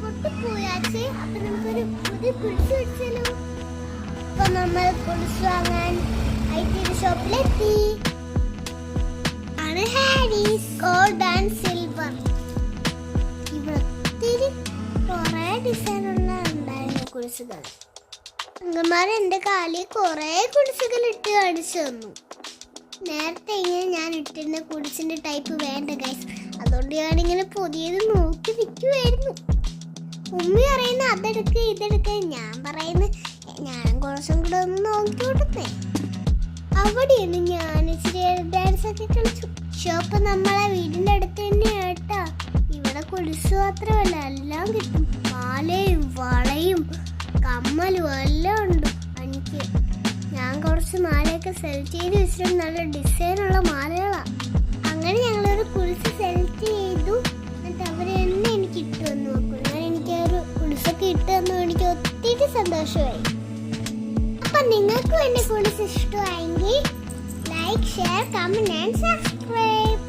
പൊട്ടിപ്പോയാച്ചേ. നമുക്കൊരു പുതിയ നമ്മൾ വാങ്ങാൻ ഷോപ്പിലെത്തി ഗോൾഡ് ആൻഡ് സിൽവർ എന്റെ കാലിൽ കുറേ കുരിശുകൾ ഇട്ട് കാണിച്ചു തന്നു. നേരത്തെ ഇങ്ങനെ ഞാൻ ഇട്ടിരുന്ന കുരിശിന്റെ ടൈപ്പ് വേണ്ട ഗൈസ് അതുകൊണ്ട് ഞാനിങ്ങനെ പുതിയത് നോക്കി നിൽക്കുമായിരുന്നു ഉമ്മി പറയുന്ന അതെടുക്ക് ഇതെടുക്ക്. ഞാൻ പറയുന്ന ഞാൻ കുറച്ചും കൂടെ ഒന്ന് നോക്കി കൊടുത്തേ. അവിടെയാണ് ഞാൻ ഇച്ചിരി ഡാൻസ് ഒക്കെ കളിച്ചു. ഷോപ്പ് നമ്മളെ വീടിന്റെ അടുത്ത് തന്നെ കേട്ടോ ഇവിടെ കുരിശ് മാത്രമല്ല എല്ലാം കിട്ടും. മാലയും വളയും കമ്മലും എല്ലാം ഉണ്ട് എനിക്ക് ഞാൻ കുറച്ച് മാലയൊക്കെ സെലക്ട് ചെയ്ത് വെച്ചിട്ടുണ്ട്. നല്ല ഡിസൈനുള്ള മാലകളാണ് അങ്ങനെ ഞങ്ങളൊരു കുരിശ് സെലക്ട് ചെയ്തു. എന്നിട്ട് അവർ തന്നെ എനിക്ക് ഇട്ടു വന്നു നോക്കും സന്തോഷമായി. അപ്പൊ നിങ്ങൾക്കും എന്റെ കൂടുതൽ ഇഷ്ടമായെങ്കിൽ like share comment and subscribe